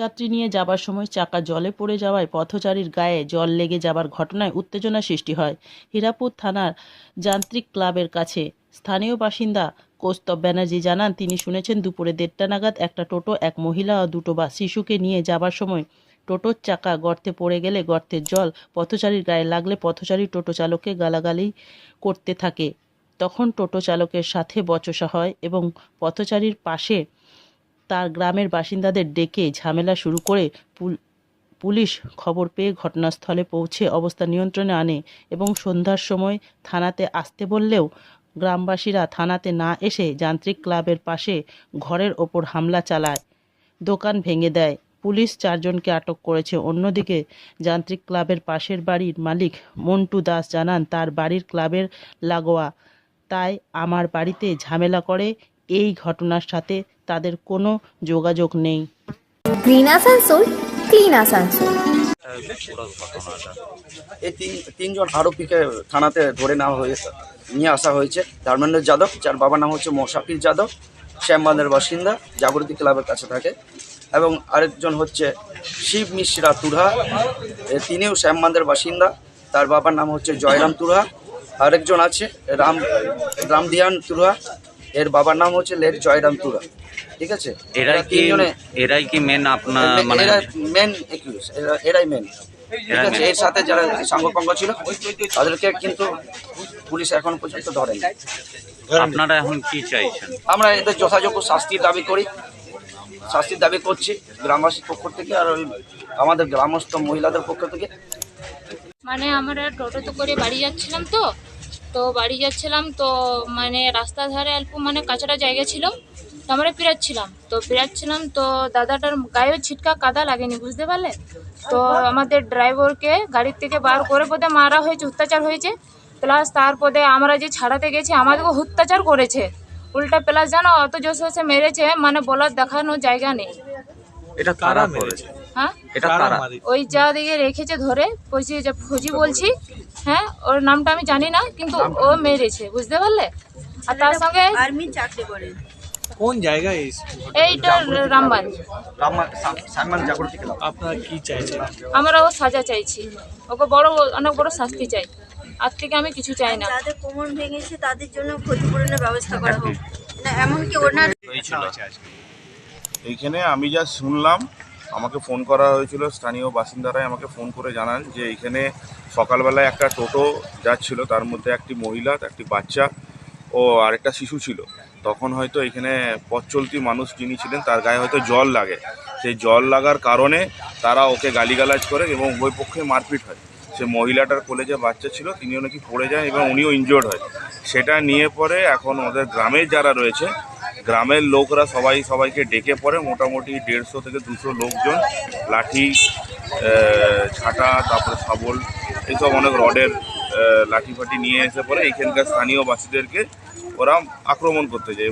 যাত্রী নিয়ে যাবার সময় চাকা জলে পড়ে যাওয়ায় পথচারীর গায়ে জল লেগে যাবার ঘটনায় উত্তেজনা সৃষ্টি হয়। হীরাপুর থানার যান্ত্রিক ক্লাবের কাছে স্থানীয় বাসিন্দা কৌস্তব ব্যানার্জি জানান, তিনি শুনেছেন, দুপুরে দেড়টা নাগাদ একটা টোটো, এক মহিলা ও দুটো বা, শিশুকে নিয়ে যাবার সময় টোটোর চাকা গর্তে পড়ে গেলে গর্তের জল পথচারীর গায়ে লাগলে পথচারী টোটো চালককে গালাগালি করতে থাকে। তখন টোটো চালকের সাথে বচসা হয় এবং পথচারীর পাশে তার গ্রামের বাসিন্দাদের ডেকে ঝামেলা শুরু করে পুলিশ খবর পেয়ে ঘটনাস্থলে পৌঁছে অবস্থা নিয়ন্ত্রণে আনে এবং সন্ধ্যার সময় থানাতে আসতে বললেও গ্রামবাসীরা থানাতে না এসে যান্ত্রিক ক্লাবের পাশে ঘরের ওপর হামলা চালায়। দোকান ভেঙে দেয়। পুলিশ চারজনকে আটক করেছে। অন্যদিকে যান্ত্রিক ক্লাবের পাশের বাড়ির মালিক মন্টু দাস জানান, তার বাড়ির ক্লাবের লাগোয়া। তাই আমার বাড়িতে ঝামেলা করে এই ঘটনার সাথে তাদের কোনো যোগাযোগ নেই। গ্রিন আসানসোল ক্লিন আসানসোল এই তিন তিনজন আরোপীকে থানাতে ধরে নেওয়া হয়েছে নিয়ে আসা হয়েছে। ধর্মেন্দ্র যাদব যার বাবার নাম হচ্ছে মোশাফির যাদব শ্যামবান্ধের বাসিন্দা জাগরতী ক্লাবের কাছে থাকে। এবং আরেকজন হচ্ছে শিব মিশ্রা তুরহা এ তিনিও শ্যামবান্ধের বাসিন্দা। তার বাবার নাম হচ্ছে জয়রাম তুরহা। আরেকজন আছে রাম রামদিয়ান তুরহা। এর বাবার নাম হচ্ছে লেট জয়রাম তুরহা ঠিক আছে? এরাই কি এরাই কি মেন আপনার মানে এরা মেন একিউজ এরাই মেন ঠিক আছে? এর সাথে যারা সাঙ্গপাঙ্গ ছিল তাদেরকে কিন্তু পুলিশ এখন পর্যন্ত ধরেনি। আপনারা এখন কি চাইছেন? আমরা এদের যথাযোগ্য শাস্তির দাবি করি। শাস্তির দাবি করছি গ্রামবাসীর পক্ষ থেকে আর ওই আমাদের গ্রামস্থ মহিলাদের পক্ষ থেকে। মানে আমরা টোটোতে করে বাড়ি যাচ্ছিলাম তো তো বাড়ি যাচ্ছিলাম তো মানে রাস্তার ধারে অল্প মানে কাঁচাটা জায়গা ছিল তো আমরা পেরাচ্ছিলাম তো পেরাচ্ছিলাম তো দাদাটার গায়েও ছিটকা কাদা লাগেনি বুঝতে পারলে? তো আমাদের ড্রাইভারকে গাড়ির থেকে বার করে পদে মারা হয়েছে অত্যাচার হয়েছে। প্লাস তারপরে আমরা যে ছাড়াতে গেছি আমাদেরকে অত্যাচার করেছে। উল্টা প্লাস জানো অত জোর সে মেরেছে মানে বলার দেখানোর জায়গা নেই। এটা কারা করেছে? হ্যাঁ? এটা কারা ওই যা দিকে রেখেছে ধরে যে ফৌজি বলছি হ্যাঁ ওর নামটা আমি জানি না কিন্তু ও মেরেছে বুঝতে পারলে? আর তার সঙ্গে আর্মি চাকরি করে। কোন জায়গায় এই এইটা রামবান। আপনারা কি চাইছেন? আমরা ও সাজা চাইছি। ওকে বড় অনেক বড় শাস্তি চাই। আর থেকে আমি কিছু চাই না। যাদের কোমর ভেঙেছে তাদের জন্য ক্ষতিপূরণের ব্যবস্থা করা হোক। না এমনকি ওনার এইখানে আমি যা শুনলাম আমাকে ফোন করা হয়েছিল স্থানীয় বাসিন্দারাই আমাকে ফোন করে জানান যে এইখানে সকালবেলায় একটা টোটো যাচ্ছিল, তার মধ্যে একটি মহিলা, একটি বাচ্চা ও আরেকটা শিশু ছিল। তখন হয়তো এখানে পথ চলতি মানুষ যিনি ছিলেন, তার গায়ে হয়তো জল লাগে। সেই জল লাগার কারণে তারা ওকে গালিগালাজ করে এবং উভয় পক্ষে মারপিট হয়। সে মহিলাটার কোলে যে বাচ্চা ছিল, তিনিও নাকি পড়ে যায় এবং উনিও ইনজোর্ড হয়। সেটা নিয়ে পরে এখন ওদের গ্রামের যারা রয়েছে, গ্রামের লোকরা সবাই সবাইকে ডেকে পড়ে মোটামুটি দেড়শো থেকে দুশো লোকজন, লাঠি ছাটা, তারপরে শাবল এইসব অনেক রডের আহ, লাঠি ফাঠি নিয়ে এসে পরে এইখানকার স্থানীয় বাসীদেরকে ওরা আক্রমণ করতে যায়।